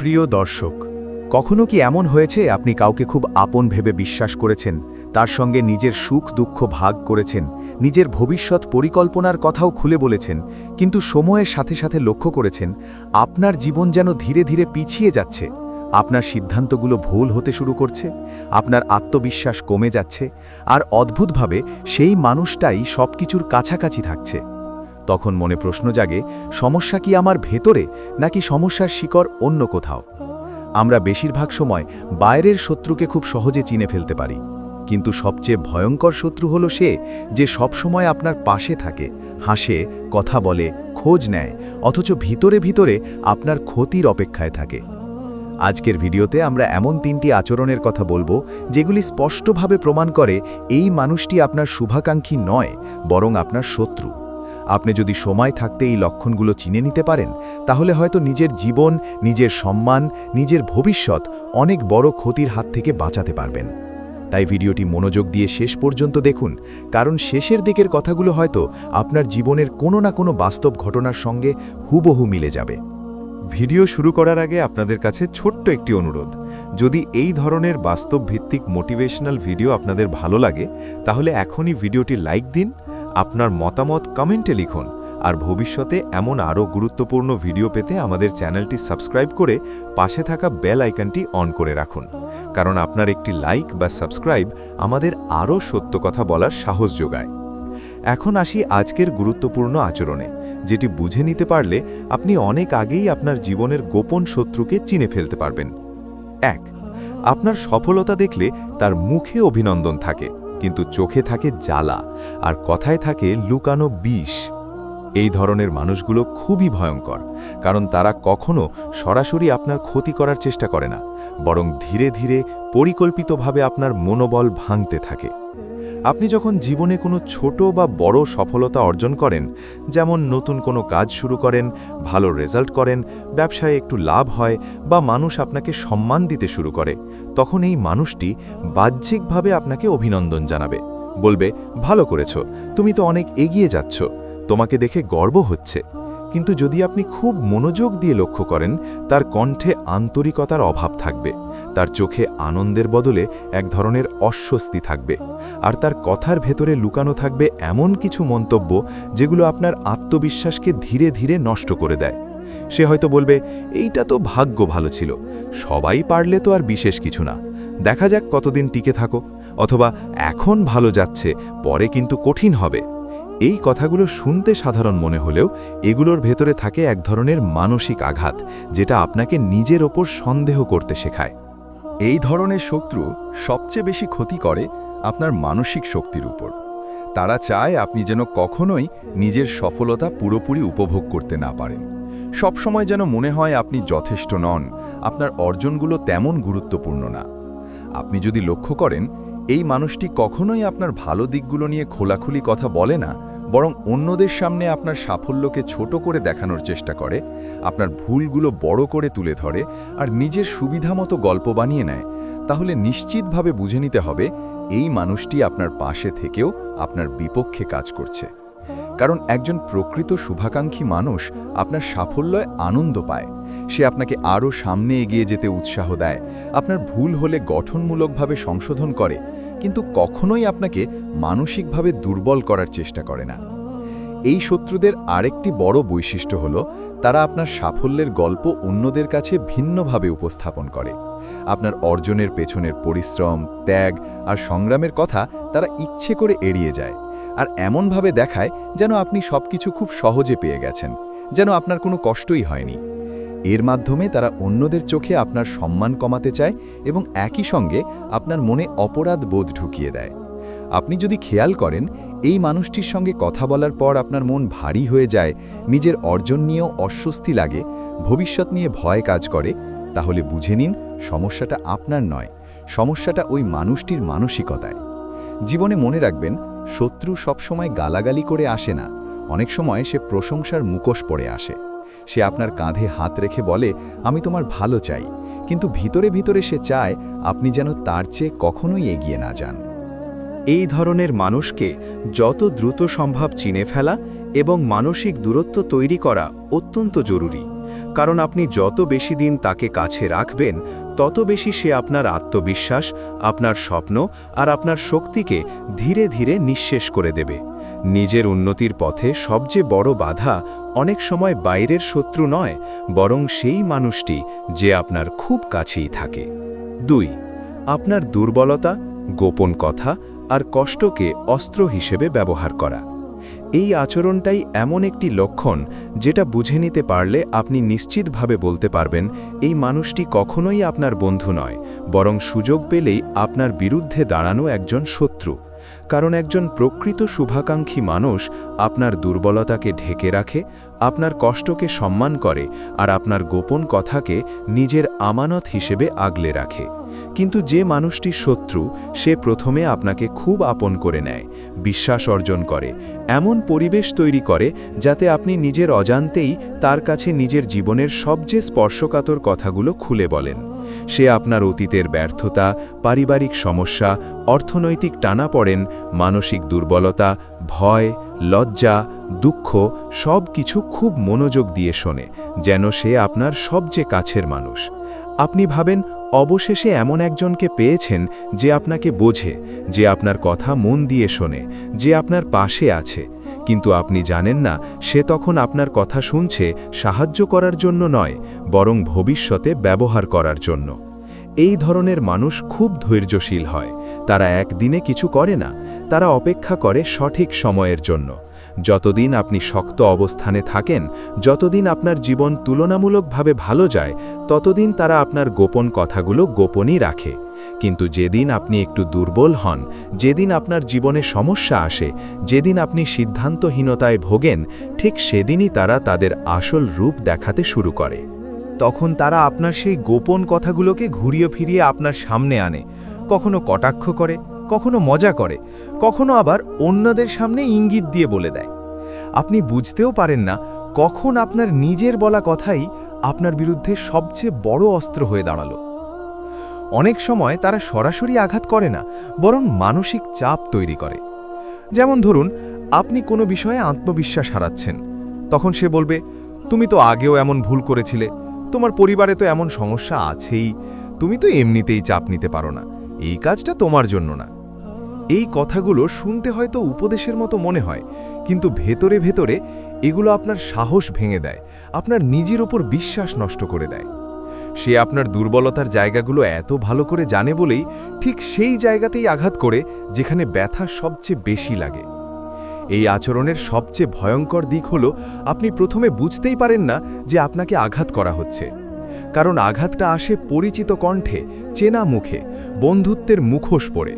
প্রিয় দর্শক, কখনো কি এমন হয়েছে আপনি কাউকে খুব আপন ভেবে বিশ্বাস করেছেন, তার সঙ্গে নিজের সুখ দুঃখ ভাগ করেছেন, নিজের ভবিষ্যৎ পরিকল্পনার কথাও খুলে বলেছেন, কিন্তু সময়ের সাথে সাথে লক্ষ্য করেছেন, আপনার জীবন যেন ধীরে ধীরে পিছিয়ে যাচ্ছে? আপনার সিদ্ধান্তগুলো ভুল হতে শুরু করছে? আপনার আত্মবিশ্বাস কমে যাচ্ছে? আর অদ্ভুতভাবে, সেই মানুষটাই সবকিছুর কাছাকাছি থাকছে। তখন মনে প্রশ্ন জাগে, সমস্যা কি আমার ভেতরে, নাকি সমস্যার শিকড় অন্য কোথাও? আমরা বেশিরভাগ সময় বাইরের শত্রুকে খুব সহজে চিনে ফেলতে পারি। কিন্তু সবচেয়ে ভয়ঙ্কর শত্রু হলো সে যে সবসময় আপনার পাশে থাকে, হাসে, কথা বলে, খোঁজ নেয়, অথচ ভিতরে ভিতরে আপনার ক্ষতির অপেক্ষায় থাকে। আজকের ভিডিওতে আমরা এমন তিনটি আচরণের কথা বলব, যেগুলি স্পষ্টভাবে প্রমাণ করে এই মানুষটি আপনার শুভাকাঙ্ক্ষী নয়, বরং আপনার শত্রু। আপনি যদি সময় থাকতে এই লক্ষণগুলো চিনে নিতে পারেন, তাহলে হয়তো নিজের জীবন, নিজের সম্মান, নিজের ভবিষ্যৎ অনেক বড় ক্ষতির হাত থেকে বাঁচাতে পারবেন। তাই ভিডিওটি মনোযোগ দিয়ে শেষ পর্যন্ত দেখুন, কারণ শেষের দিকের কথাগুলো হয়তো আপনার জীবনের কোনো না কোনো বাস্তব ঘটনার সঙ্গে হুবহু মিলে যাবে। ভিডিও শুরু করার আগে আপনাদের কাছে ছোট্ট একটি অনুরোধ। যদি এই ধরনের বাস্তব ভিত্তিক মোটিভেশনাল ভিডিও আপনাদের ভালো লাগে, তাহলে এখনই ভিডিওটি লাইক দিন আপনার মতামত কমেন্টে লিখুন। আর ভবিষ্যতে এমন আরও গুরুত্বপূর্ণ ভিডিও পেতে আমাদের চ্যানেলটি সাবস্ক্রাইব করে পাশে থাকা বেল আইকনটি অন করে রাখুন। কারণ আপনার একটি লাইক বা সাবস্ক্রাইব আমাদের আরও সত্য কথা বলার সাহস যোগায়। এখন আসি আজকের গুরুত্বপূর্ণ আচরণে, যেটি বুঝে নিতে পারলে আপনি অনেক আগেই আপনার জীবনের গোপন শত্রুকে চিনে ফেলতে পারবেন। এক, আপনার সফলতা দেখলে তার মুখে অভিনন্দন থাকে। কিন্তু চোখে থাকে জ্বালা আর কথায় থাকে লুকানো বিষ। এই ধরনের মানুষগুলো খুবই ভয়ঙ্কর, কারণ তারা কখনো সরাসরি আপনার ক্ষতি করার চেষ্টা করে না, বরং ধীরে ধীরে পরিকল্পিতভাবে আপনার মনোবল ভাঙতে থাকে। আপনি যখন জীবনে কোনো ছোট বা বড় সফলতা অর্জন করেন, যেমন নতুন কোনো কাজ শুরু করেন, ভালো রেজাল্ট করেন, ব্যবসায় একটু লাভ হয় বা মানুষ আপনাকে সম্মান দিতে শুরু করে, তখন এই মানুষটি বাহ্যিকভাবে আপনাকে অভিনন্দন জানাবে। বলবে, ভালো করেছ, তুমি তো অনেক এগিয়ে যাচ্ছ, তোমাকে দেখে গর্ব হচ্ছে। কিন্তু যদি আপনি খুব মনোযোগ দিয়ে লক্ষ্য করেন, তার কণ্ঠে আন্তরিকতার অভাব থাকবে, তার চোখে আনন্দের বদলে এক ধরনের অস্বস্তি থাকবে, আর তার কথার ভেতরে লুকানো থাকবে এমন কিছু মন্তব্য যেগুলো আপনার আত্মবিশ্বাসকে ধীরে ধীরে নষ্ট করে দেয়। সে হয়তো বলবে, এইটা তো ভাগ্য ভালো ছিল, সবাই পারলে তো আর বিশেষ কিছু না। দেখা যাক কতদিন টিকে থাকো, অথবা এখন ভালো যাচ্ছে, পরে কিন্তু কঠিন হবে। এই কথাগুলো শুনতে সাধারণ মনে হলেও এগুলোর ভেতরে থাকে এক ধরনের মানসিক আঘাত, যেটা আপনাকে নিজের ওপর সন্দেহ করতে শেখায়। এই ধরনের শত্রু সবচেয়ে বেশি ক্ষতি করে আপনার মানসিক শক্তির উপর। তারা চায় আপনি যেন কখনোই নিজের সফলতা পুরোপুরি উপভোগ করতে না পারেন। সবসময় যেন মনে হয় আপনি যথেষ্ট নন, আপনার অর্জনগুলো তেমন গুরুত্বপূর্ণ না। আপনি যদি লক্ষ্য করেন এই মানুষটি কখনোই আপনার ভালো দিকগুলো নিয়ে খোলাখুলি কথা বলে না, বরং অন্যদের সামনে আপনার সাফল্যকে ছোট করে দেখানোর চেষ্টা করে, আপনার ভুলগুলো বড় করে তুলে ধরে আর নিজের সুবিধামতো গল্প বানিয়ে নেয়। তাহলে নিশ্চিতভাবে বুঝে নিতে হবে, এই মানুষটি আপনার পাশে থেকেও আপনার বিপক্ষে কাজ করছে। কারণ একজন প্রকৃত শুভাকাঙ্ক্ষী মানুষ আপনার সাফল্যে আনন্দ পায়। সে আপনাকে আরও সামনে এগিয়ে যেতে উৎসাহ দেয়, আপনার ভুল হলে গঠনমূলকভাবে সংশোধন করে কিন্তু কখনোই আপনাকে মানসিকভাবে দুর্বল করার চেষ্টা করে না। এই শত্রুদের আরেকটি বড় বৈশিষ্ট্য হল, তারা আপনার সাফল্যের গল্প অন্যদের কাছে ভিন্নভাবে উপস্থাপন করে। আপনার অর্জনের পেছনের পরিশ্রম, ত্যাগ আর সংগ্রামের কথা তারা ইচ্ছে করে এড়িয়ে যায়। আর এমনভাবে দেখায় যেন আপনি সবকিছু খুব সহজে পেয়ে গেছেন, যেন আপনার কোনো কষ্টই হয়নি। এর মাধ্যমে তারা অন্যদের চোখে আপনার সম্মান কমাতে চায় এবং একই সঙ্গে আপনার মনে অপরাধ বোধ ঢুকিয়ে দেয়। আপনি যদি খেয়াল করেন, এই মানুষটির সঙ্গে কথা বলার পর আপনার মন ভারী হয়ে যায়, নিজের অর্জন নিয়েও অস্বস্তি লাগে, ভবিষ্যৎ নিয়ে ভয় কাজ করে, তাহলে বুঝে নিন সমস্যাটা আপনার নয়, সমস্যাটা ওই মানুষটির মানসিকতায়। জীবনে মনে রাখবেন, শত্রু সবসময় গালাগালি করে আসে না, অনেক সময় সে প্রশংসার মুখোশ পড়ে আসে। সে আপনার কাঁধে হাত রেখে বলে, আমি তোমার ভালো চাই। কিন্তু ভিতরে ভিতরে সে চায়, আপনি যেন তার চেয়ে কখনোই এগিয়ে না যান। এই ধরনের মানুষকে যত দ্রুত সম্ভব চিনে ফেলা এবং মানসিক দূরত্ব তৈরি করা অত্যন্ত জরুরি। কারণ আপনি যত বেশি দিন তাকে কাছে রাখবেন তত বেশি সে আপনার আত্মবিশ্বাস, আপনার স্বপ্ন আর আপনার শক্তিকে ধীরে ধীরে নিঃশেষ করে দেবে। নিজের উন্নতির পথে সবচেয়ে বড় বাধা অনেক সময় বাইরের শত্রু নয়, বরং সেই মানুষটি যে আপনার খুব কাছেই থাকে। দুই, আপনার দুর্বলতা, গোপন কথা আর কষ্টকে অস্ত্র হিসেবে ব্যবহার করা। এই আচরণটাই এমন একটি লক্ষণ যেটা বুঝে নিতে পারলে আপনি নিশ্চিতভাবে বলতে পারবেন, এই মানুষটি কখনোই আপনার বন্ধু নয়, বরং সুযোগ পেলেই আপনার বিরুদ্ধে দাঁড়ানো একজন শত্রু। কারণ একজন প্রকৃত শুভাকাঙ্ক্ষী মানুষ আপনার দুর্বলতাকে ঢেকে রাখে আপনার কষ্টকে সম্মান করে আর আপনার গোপন কথাকে নিজের আমানত হিসেবে আগলে রাখে। কিন্তু যে মানুষটি শত্রু, সে প্রথমে আপনাকে খুব আপন করে নেয়, বিশ্বাস অর্জন করে, এমন পরিবেশ তৈরি করে যাতে আপনি নিজের অজান্তেই তার কাছে নিজের জীবনের সবচেয়ে স্পর্শকাতর কথাগুলো খুলে বলেন। সে আপনার অতীতের ব্যর্থতা, পারিবারিক সমস্যা, অর্থনৈতিক টানা পড়েন মানসিক দুর্বলতা, ভয়, লজ্জা দুঃখ সব কিছু খুব মনোযোগ দিয়ে শোনে, যেন সে আপনার সবচেয়ে কাছের মানুষ। আপনি ভাবেন, অবশেষে এমন একজনকে পেয়েছেন যে আপনাকে বোঝে, যে আপনার কথা মন দিয়ে শোনে, যে আপনার পাশে আছে। কিন্তু আপনি জানেন না, সে তখন আপনার কথা শুনছে সাহায্য করার জন্য নয়, বরং ভবিষ্যতে ব্যবহার করার জন্য। এই ধরনের মানুষ খুব ধৈর্যশীল হয়। তারা একদিনে কিছু করে না, তারা অপেক্ষা করে সঠিক সময়ের জন্য। যতদিন আপনি শক্ত অবস্থানে থাকেন, যতদিন আপনার জীবন তুলনামূলকভাবে ভালো যায়, ততদিন তারা আপনার গোপন কথাগুলো গোপনই রাখে। কিন্তু যেদিন আপনি একটু দুর্বল হন, যেদিন আপনার জীবনে সমস্যা আসে, যেদিন আপনি সিদ্ধান্তহীনতায় ভোগেন, ঠিক সেদিনই তারা তাদের আসল রূপ দেখাতে শুরু করে। তখন তারা আপনার সেই গোপন কথাগুলোকে ঘুরিয়ে ফিরিয়ে আপনার সামনে আনে, কখনো কটাক্ষ করে কখনো মজা করে, কখনো আবার অন্যদের সামনে ইঙ্গিত দিয়ে বলে দেয়। আপনি বুঝতেও পারেন না কখন আপনার নিজের বলা কথাই আপনার বিরুদ্ধে সবচেয়ে বড় অস্ত্র হয়ে দাঁড়াল। অনেক সময় তারা সরাসরি আঘাত করে না, বরং মানসিক চাপ তৈরি করে। যেমন ধরুন, আপনি কোনো বিষয়ে আত্মবিশ্বাস হারাচ্ছেন, তখন সে বলবে, তুমি তো আগেও এমন ভুল করেছিলে, তোমার পরিবারে তো এমন সমস্যা আছেই, তুমি তো এমনিতেই চাপ নিতে পারো না, এই কাজটা তোমার জন্য না। এই কথাগুলো শুনতে হয়তো উপদেশের মতো মনে হয়, কিন্তু ভেতরে ভেতরে এগুলো আপনার সাহস ভেঙে দেয়, আপনার নিজের ওপর বিশ্বাস নষ্ট করে দেয়। সে আপনার দুর্বলতার জায়গাগুলো এত ভালো করে জানে বলেই ঠিক সেই জায়গাতেই আঘাত করে যেখানে ব্যথা সবচেয়ে বেশি লাগে। এই আচরণের সবচেয়ে ভয়ঙ্কর দিক হল, আপনি প্রথমে বুঝতেই পারেন না যে আপনাকে আঘাত করা হচ্ছে। কারণ আঘাতটা আসে পরিচিত কণ্ঠে, চেনা মুখে, বন্ধুত্বের মুখোশ পড়ে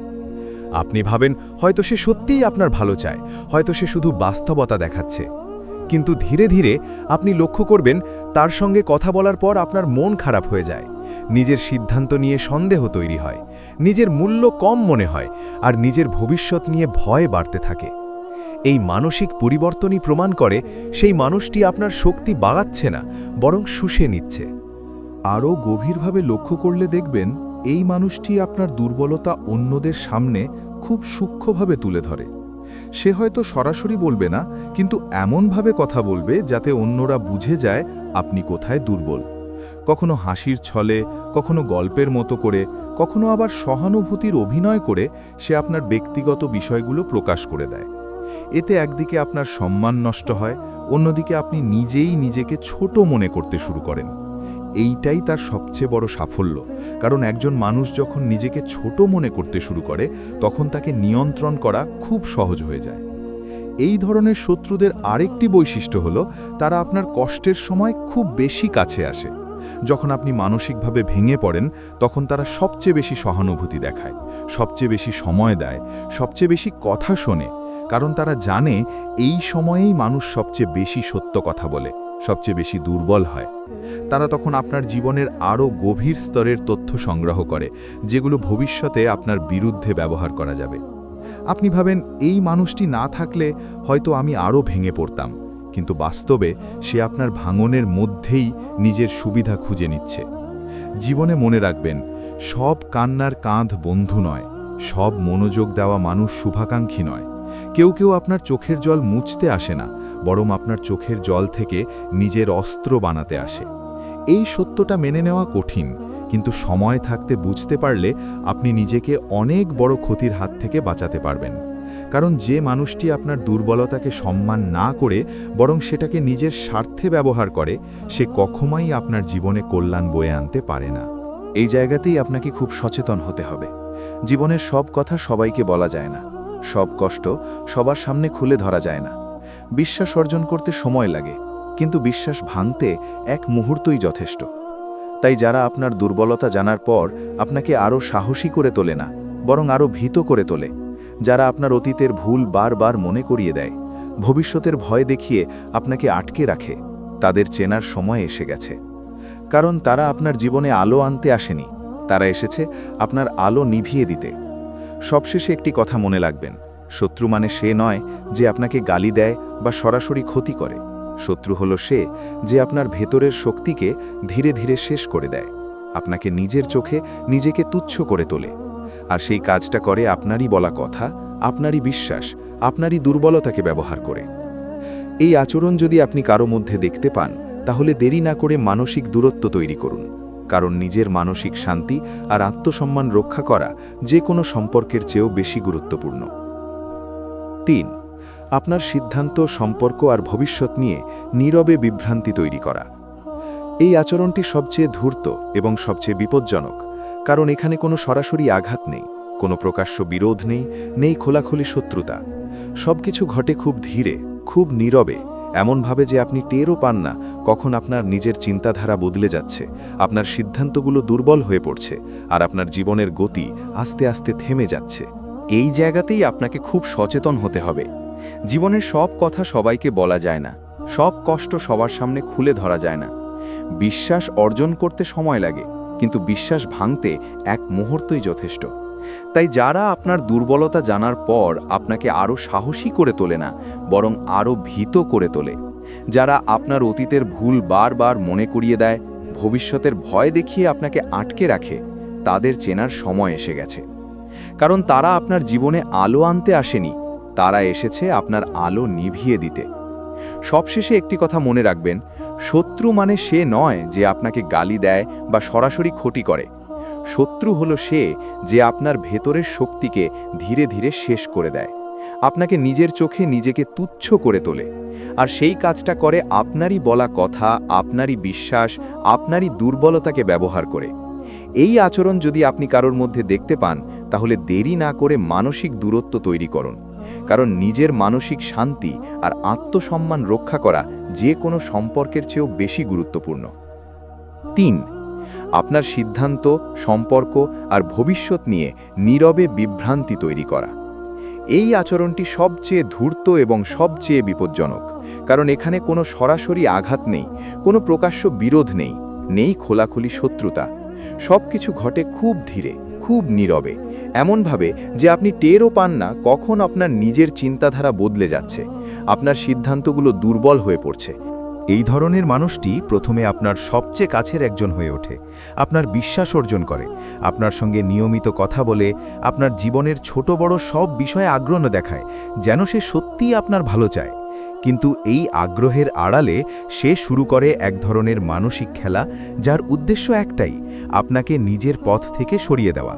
আপনি ভাবেন হয়তো সে সত্যিই আপনার ভালো চায়, হয়তো সে শুধু বাস্তবতা দেখাচ্ছে। কিন্তু ধীরে ধীরে আপনি লক্ষ্য করবেন তার সঙ্গে কথা বলার পর আপনার মন খারাপ হয়ে যায়। নিজের সিদ্ধান্ত নিয়ে সন্দেহ তৈরি হয়, নিজের মূল্য কম মনে হয় আর নিজের ভবিষ্যৎ নিয়ে ভয় বাড়তে থাকে। এই মানসিক পরিবর্তনই প্রমাণ করে সেই মানুষটি আপনার শক্তি বাগাচ্ছে না, বরং শুষে নিচ্ছে। আরও গভীরভাবে লক্ষ্য করলে দেখবেন এই মানুষটি আপনার দুর্বলতা অন্যদের সামনে খুব সূক্ষ্মভাবে তুলে ধরে। সে হয়তো সরাসরি বলবে না, কিন্তু এমনভাবে কথা বলবে যাতে অন্যরা বুঝে যায় আপনি কোথায় দুর্বল। কখনো হাসির ছলে, কখনো গল্পের মতো করে, কখনো আবার সহানুভূতির অভিনয় করে সে আপনার ব্যক্তিগত বিষয়গুলো প্রকাশ করে দেয়। এতে একদিকে আপনার সম্মান নষ্ট হয়, অন্যদিকে আপনি নিজেই নিজেকে ছোট মনে করতে শুরু করেন। এইটাই তার সবচেয়ে বড় সাফল্য। কারণ একজন মানুষ যখন নিজেকে ছোট মনে করতে শুরু করে, তখন তাকে নিয়ন্ত্রণ করা খুব সহজ হয়ে যায়। এই ধরনের শত্রুদের আরেকটি বৈশিষ্ট্য হল, তারা আপনার কষ্টের সময় খুব বেশি কাছে আসে। যখন আপনি মানসিকভাবে ভেঙে পড়েন, তখন তারা সবচেয়ে বেশি সহানুভূতি দেখায়, সবচেয়ে বেশি সময় দেয়, সবচেয়ে বেশি কথা শোনে। কারণ তারা জানে, এই সময়েই মানুষ সবচেয়ে বেশি সত্য কথা বলে। সবচেয়ে বেশি দুর্বল হয়। তারা তখন আপনার জীবনের আরও গভীর স্তরের তথ্য সংগ্রহ করে, যেগুলো ভবিষ্যতে আপনার বিরুদ্ধে ব্যবহার করা যাবে। আপনি ভাবেন, এই মানুষটি না থাকলে হয়তো আমি আরও ভেঙে পড়তাম, কিন্তু বাস্তবে সে আপনার ভাঙনের মধ্যেই নিজের সুবিধা খুঁজে নিচ্ছে। জীবনে মনে রাখবেন, সব কান্নার কাঁধ বন্ধু নয়, সব মনোযোগ দেওয়া মানুষ শুভাকাঙ্ক্ষী নয়। কেউ কেউ আপনার চোখের জল মুছতে আসে না বরং আপনার চোখের জল থেকে নিজের অস্ত্র বানাতে আসে। এই সত্যটা মেনে নেওয়া কঠিন, কিন্তু সময় থাকতে বুঝতে পারলে আপনি নিজেকে অনেক বড় ক্ষতির হাত থেকে বাঁচাতে পারবেন। কারণ যে মানুষটি আপনার দুর্বলতাকে সম্মান না করে, বরং সেটাকে নিজের স্বার্থে ব্যবহার করে, সে কখনোই আপনার জীবনে কল্যাণ বয়ে আনতে পারে না। এই জায়গাতেই আপনাকে খুব সচেতন হতে হবে। জীবনের সব কথা সবাইকে বলা যায় না। সব কষ্ট সবার সামনে খুলে ধরা যায় না। বিশ্বাস অর্জন করতে সময় লাগে, কিন্তু বিশ্বাস ভাঙতে এক মুহূর্তই যথেষ্ট। তাই যারা আপনার দুর্বলতা জানার পর আপনাকে আরও সাহসী করে তোলে না, বরং আরও ভীত করে তোলে, যারা আপনার অতীতের ভুল বারবার মনে করিয়ে দেয়, ভবিষ্যতের ভয় দেখিয়ে আপনাকে আটকে রাখে, তাদের চেনার সময় এসে গেছে। কারণ তারা আপনার জীবনে আলো আনতে আসেনি, তারা এসেছে আপনার আলো নিভিয়ে দিতে। সবশেষে একটি কথা মনে রাখবেন শত্রু মানে সে নয় যে আপনাকে গালি দেয় বা সরাসরি ক্ষতি করে। শত্রু হলো সে যে আপনার ভেতরের শক্তিকে ধীরে ধীরে শেষ করে দেয়। আপনাকে নিজের চোখে নিজেকে তুচ্ছ করে তোলে। আর সেই কাজটা করে আপনারই বলা কথা, আপনারই বিশ্বাস, আপনারই দুর্বলতাকে ব্যবহার করে। এই আচরণ যদি আপনি কারও মধ্যে দেখতে পান, তাহলে দেরি না করে মানসিক দূরত্ব তৈরি করুন। কারণ নিজের মানসিক শান্তি আর আত্মসম্মান রক্ষা করা যে কোনো সম্পর্কের চেয়েও বেশি গুরুত্বপূর্ণ। তিন আপনার সিদ্ধান্ত, সম্পর্ক আর ভবিষ্যৎ নিয়ে নীরবে বিভ্রান্তি তৈরি করা। এই আচরণটি সবচেয়ে ধূর্ত এবং সবচেয়ে বিপজ্জনক, কারণ এখানে কোনো সরাসরি আঘাত নেই, কোনো প্রকাশ্য বিরোধ নেই নেই খোলাখুলি শত্রুতা। সবকিছু ঘটে খুব ধীরে, খুব নীরবে, এমনভাবে যে আপনি টেরও পান না কখন আপনার নিজের চিন্তাধারা বদলে যাচ্ছে, আপনার সিদ্ধান্তগুলো দুর্বল হয়ে পড়ছে, আর আপনার জীবনের গতি আস্তে আস্তে থেমে যাচ্ছে। এই জায়গাতেই আপনাকে খুব সচেতন হতে হবে। জীবনের সব কথা সবাইকে বলা যায় না, সব কষ্ট সবার সামনে খুলে ধরা যায় না। বিশ্বাস অর্জন করতে সময় লাগে, কিন্তু বিশ্বাস ভাঙতে এক মুহূর্তই যথেষ্ট। তাই যারা আপনার দুর্বলতা জানার পর আপনাকে আরও সাহসী করে তোলে না, বরং আরও ভীত করে তোলে। যারা আপনার অতীতের ভুল বারবার মনে করিয়ে দেয়, ভবিষ্যতের ভয় দেখিয়ে আপনাকে আটকে রাখে, তাদের চেনার সময় এসে গেছে। কারণ তারা আপনার জীবনে আলো আনতে আসেনি, তারা এসেছে আপনার আলো নিভিয়ে দিতে। সবশেষে একটি কথা মনে রাখবেন, শত্রু মানে সে নয় যে আপনাকে গালি দেয় বা সরাসরি ক্ষতি করে। শত্রু হলো সে যে আপনার ভেতরের শক্তিকে ধীরে ধীরে শেষ করে দেয়। আপনাকে নিজের চোখে নিজেকে তুচ্ছ করে তোলে। আর সেই কাজটা করে আপনারই বলা কথা, আপনারই বিশ্বাস, আপনারই দুর্বলতাকে ব্যবহার করে। এই আচরণ যদি আপনি কারোর মধ্যে দেখতে পান, তাহলে দেরি না করে মানসিক দূরত্ব তৈরি করুন। কারণ নিজের মানসিক শান্তি আর আত্মসম্মান রক্ষা করা যে কোনো সম্পর্কের চেয়েও বেশি গুরুত্বপূর্ণ। তিন, আপনার সিদ্ধান্ত, সম্পর্ক আর ভবিষ্যৎ নিয়ে নীরবে বিভ্রান্তি তৈরি করা। এই আচরণটি সবচেয়ে ধূর্ত এবং সবচেয়ে বিপজ্জনক, কারণ এখানে কোনো সরাসরি আঘাত নেই, কোনো প্রকাশ্য বিরোধ নেই নেই খোলাখুলি শত্রুতা। সব কিছু ঘটে খুব ধীরে, খুব নীরবে। এমনভাবে যে আপনি টেরও পান না কখন আপনার নিজের চিন্তাধারা বদলে যাচ্ছে, আপনার সিদ্ধান্তগুলো দুর্বল হয়ে পড়ছে। এই ধরনের মানুষটি প্রথমে আপনার সবচেয়ে কাছের একজন হয়ে ওঠে, আপনার বিশ্বাস অর্জন করে, আপনার সঙ্গে নিয়মিত কথা বলে, আপনার জীবনের ছোট বড় সব বিষয়ে আগ্রহ দেখায়, যেন সে সত্যিই আপনার ভালো চায়। কিন্তু এই আগ্রহের আড়ালে সে শুরু করে এক ধরনের মানসিক খেলা, যার উদ্দেশ্য একটাই, আপনাকে নিজের পথ থেকে সরিয়ে দেওয়া।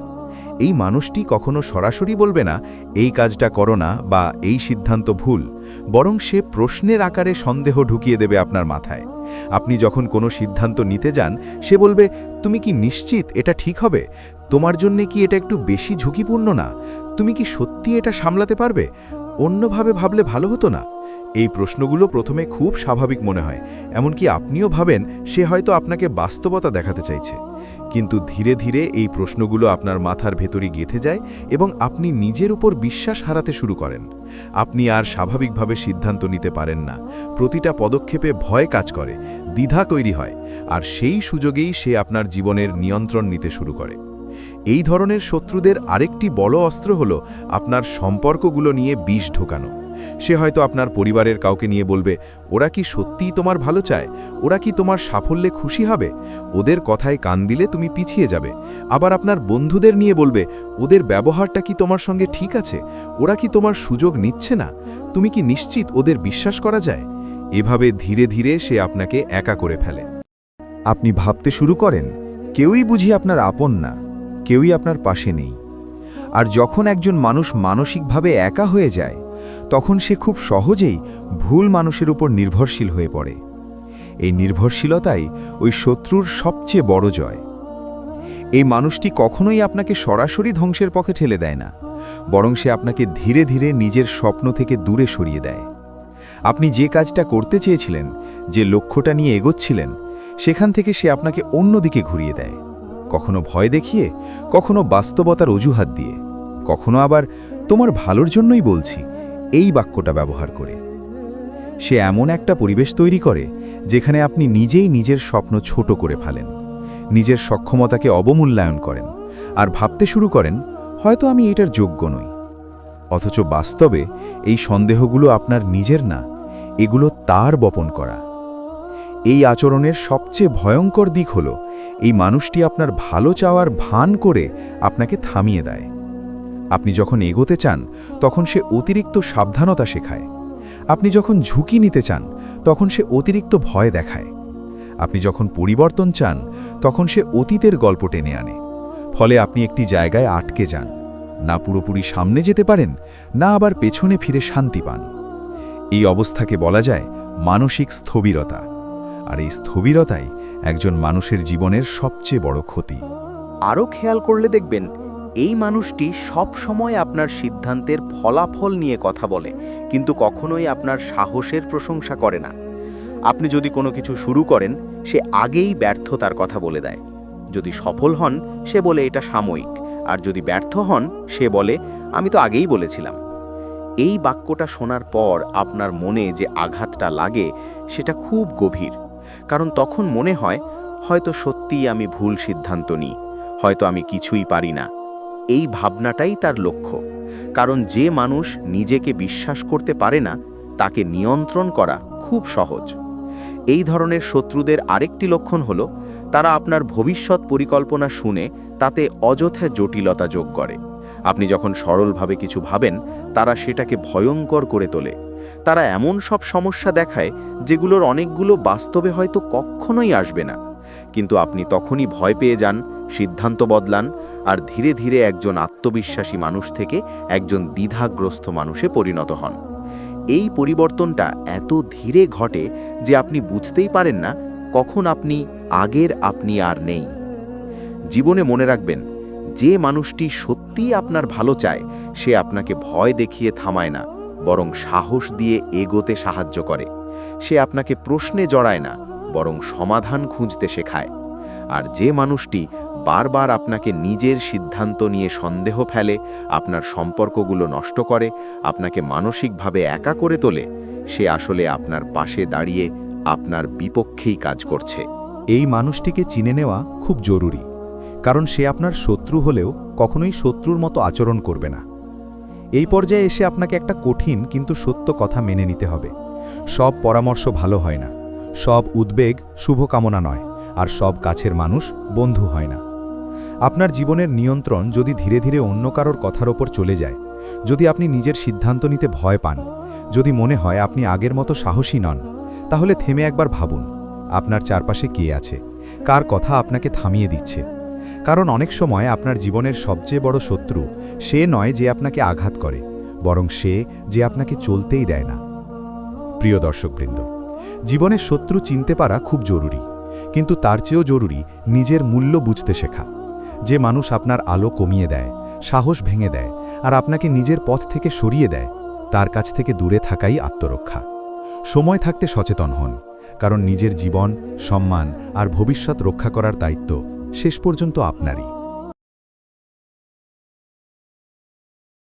এই মানুষটি কখনো সরাসরি বলবে না, এই কাজটা করো না বা এই সিদ্ধান্ত ভুল বরং সে প্রশ্নের আকারে সন্দেহ ঢুকিয়ে দেবে আপনার মাথায়। আপনি যখন কোনো সিদ্ধান্ত নিতে যান, সে বলবে, তুমি কি নিশ্চিত এটা ঠিক হবে? তোমার জন্যে কি এটা একটু বেশি ঝুঁকিপূর্ণ না? তুমি কি সত্যি এটা সামলাতে পারবে? অন্যভাবে ভাবলে ভালো হতো না? এই প্রশ্নগুলো প্রথমে খুব স্বাভাবিক মনে হয়, এমনকি আপনিও ভাবেন সে হয়তো আপনাকে বাস্তবতা দেখাতে চাইছে। কিন্তু ধীরে ধীরে এই প্রশ্নগুলো আপনার মাথার ভেতরে গেঁথে যায় এবং আপনি নিজের উপর বিশ্বাস হারাতে শুরু করেন। আপনি আর স্বাভাবিকভাবে সিদ্ধান্ত নিতে পারেন না। প্রতিটা পদক্ষেপে ভয় কাজ করে, দ্বিধা তৈরি হয়, আর সেই সুযোগেই সে আপনার জীবনের নিয়ন্ত্রণ নিতে শুরু করে। এই ধরনের শত্রুদের আরেকটি বড় অস্ত্র হল আপনার সম্পর্কগুলো নিয়ে বিষ ঢোকানো। সে হয়তো আপনার পরিবারের কাউকে নিয়ে বলবে, ওরা কি সত্যিই তোমার ভালো চায়? ওরা কি তোমার সাফল্যে খুশি হবে? ওদের কথায় কান দিলে তুমি পিছিয়ে যাবে। আবার আপনার বন্ধুদের নিয়ে বলবে, ওদের ব্যবহারটা কি তোমার সঙ্গে ঠিক আছে? ওরা কি তোমার সুযোগ নিচ্ছে না? তুমি কি নিশ্চিত ওদের বিশ্বাস করা যায়? এভাবে ধীরে ধীরে সে আপনাকে একা করে ফেলে। আপনি ভাবতে শুরু করেন, কেউই বুঝি আপনার আপন না, কেউই আপনার পাশে নেই। আর যখন একজন মানুষ মানসিকভাবে একা হয়ে যায় তখন সে খুব সহজেই ভুল মানুষের উপর নির্ভরশীল হয়ে পড়ে। এই নির্ভরশীলতাই ওই শত্রুর সবচেয়ে বড় জয়। এই মানুষটি কখনোই আপনাকে সরাসরি ধ্বংসের পথে ঠেলে দেয় না, বরং সে আপনাকে ধীরে ধীরে নিজের স্বপ্ন থেকে দূরে সরিয়ে দেয়। আপনি যে কাজটা করতে চেয়েছিলেন, যে লক্ষ্যটা নিয়ে এগোচ্ছিলেন, সেখান থেকে সে আপনাকে অন্যদিকে ঘুরিয়ে দেয়। কখনো ভয় দেখিয়ে, কখনো বাস্তবতার অজুহাত দিয়ে, কখনো আবার, তোমার ভালোর জন্যই বলছি। এই বাক্যটা ব্যবহার করে। সে এমন একটা পরিবেশ তৈরি করে, যেখানে আপনি নিজেই নিজের স্বপ্ন ছোট করে ফেলেন, নিজের সক্ষমতাকে অবমূল্যায়ন করেন, আর ভাবতে শুরু করেন, হয়তো আমি এটার যোগ্য নই। অথচ বাস্তবে এই সন্দেহগুলো আপনার নিজের না, এগুলো তার বপন করা। এই আচরণের সবচেয়ে ভয়ঙ্কর দিক হল, এই মানুষটি আপনার ভালো চাওয়ার ভান করে আপনাকে থামিয়ে দেয়। আপনি যখন এগোতে চান, তখন সে অতিরিক্ত সাবধানতা শেখায়। আপনি যখন ঝুঁকি নিতে চান, তখন সে অতিরিক্ত ভয় দেখায়। আপনি যখন পরিবর্তন চান, তখন সে অতীতের গল্প টেনে আনে। ফলে আপনি একটি জায়গায় আটকে যান। না পুরোপুরি সামনে যেতে পারেন, না আবার পেছনে ফিরে শান্তি পান। এই অবস্থাকে বলা যায় মানসিক স্থবিরতা। আর এই স্থবিরতাই একজন মানুষের জীবনের সবচেয়ে বড় ক্ষতি। আরও খেয়াল করলে দেখবেন এই মানুষটি সব সময় আপনার সিদ্ধান্তের ফলাফল নিয়ে কথা বলে, কিন্তু কখনোই আপনার সাহসের প্রশংসা করে না। আপনি যদি কোনো কিছু শুরু করেন, সে আগেই ব্যর্থতার কথা বলে দেয়। যদি সফল হন, সে বলে এটা সাময়িক, আর যদি ব্যর্থ হন, সে বলে, আমি তো আগেই বলেছিলাম। এই বাক্যটা শোনার পর আপনার মনে যে আঘাতটা লাগে, সেটা খুব গভীর। কারণ তখন মনে হয়, হয়তো সত্যিই আমি ভুল সিদ্ধান্ত নিই, হয়তো আমি কিছুই পারি না। এই ভাবনাটাই তার লক্ষ্য। কারণ যে মানুষ নিজেকে বিশ্বাস করতে পারে না, তাকে নিয়ন্ত্রণ করা খুব সহজ। এই ধরনের শত্রুদের আরেকটি লক্ষণ হল, তারা আপনার ভবিষ্যৎ পরিকল্পনা শুনে তাতে অযথা জটিলতা যোগ করে। আপনি যখন সরলভাবে কিছু ভাবেন, তারা সেটাকে ভয়ঙ্কর করে তোলে। তারা এমন সব সমস্যা দেখায়, যেগুলোর অনেকগুলো বাস্তবে হয়তো কখনোই আসবে না। কিন্তু আপনি তখনই ভয় পেয়ে যান সিদ্ধান্ত বদলান আর ধীরে ধীরে একজন আত্মবিশ্বাসী মানুষ থেকে একজন দ্বিধাগ্রস্ত মানুষে পরিণত হন। এই পরিবর্তনটা এত ধীরে ঘটে যে আপনি বুঝতেই পারেন না কখন আপনি, আগের আপনি আর নেই। জীবনে মনে রাখবেন, যে মানুষটি সত্যিই আপনার ভালো চায়, সে আপনাকে ভয় দেখিয়ে থামায় না, বরং সাহস দিয়ে এগোতে সাহায্য করে। সে আপনাকে প্রশ্নে জড়ায় না, বরং সমাধান খুঁজতে শেখায়। আর যে মানুষটি বারবার আপনাকে নিজের সিদ্ধান্ত নিয়ে সন্দেহ ফেলে, আপনার সম্পর্কগুলো নষ্ট করে, আপনাকে মানসিকভাবে একা করে তোলে, সে আসলে আপনার পাশে দাঁড়িয়ে আপনার বিপক্ষেই কাজ করছে। এই মানুষটিকে চিনে নেওয়া খুব জরুরি, কারণ সে আপনার শত্রু হলেও কখনোই শত্রুর মতো আচরণ করবে না। এই পর্যায়ে এসে আপনাকে একটা কঠিন কিন্তু সত্য কথা মেনে নিতে হবে। সব পরামর্শ ভালো হয় না, সব উদ্বেগ শুভকামনা নয়, আর সব কাছের মানুষ বন্ধু হয় না। আপনার জীবনের নিয়ন্ত্রণ যদি ধীরে ধীরে অন্য কারোর কথার ওপর চলে যায়, যদি আপনি নিজের সিদ্ধান্ত নিতে ভয় পান, যদি মনে হয় আপনি আগের মতো সাহসী নন, তাহলে থেমে একবার ভাবুন, আপনার চারপাশে কে আছে, কার কথা আপনাকে থামিয়ে দিচ্ছে। কারণ অনেক সময় আপনার জীবনের সবচেয়ে বড় শত্রু সে নয় যে আপনাকে আঘাত করে, বরং সে যে আপনাকে চলতেই দেয় না। প্রিয় দর্শকবৃন্দ, জীবনের শত্রু চিনতে পারা খুব জরুরি, কিন্তু তার চেয়েও জরুরি নিজের মূল্য বুঝতে শেখা। যে মানুষ আপনার আলো কমিয়ে দেয়, সাহস ভেঙে দেয়, আর আপনাকে নিজের পথ থেকে সরিয়ে দেয়, তার কাছ থেকে দূরে থাকাই আত্মরক্ষা। সময় থাকতে সচেতন হন, কারণ নিজের জীবন, সম্মান, আর ভবিষ্যৎ রক্ষা করার দায়িত্ব শেষ পর্যন্ত আপনারই।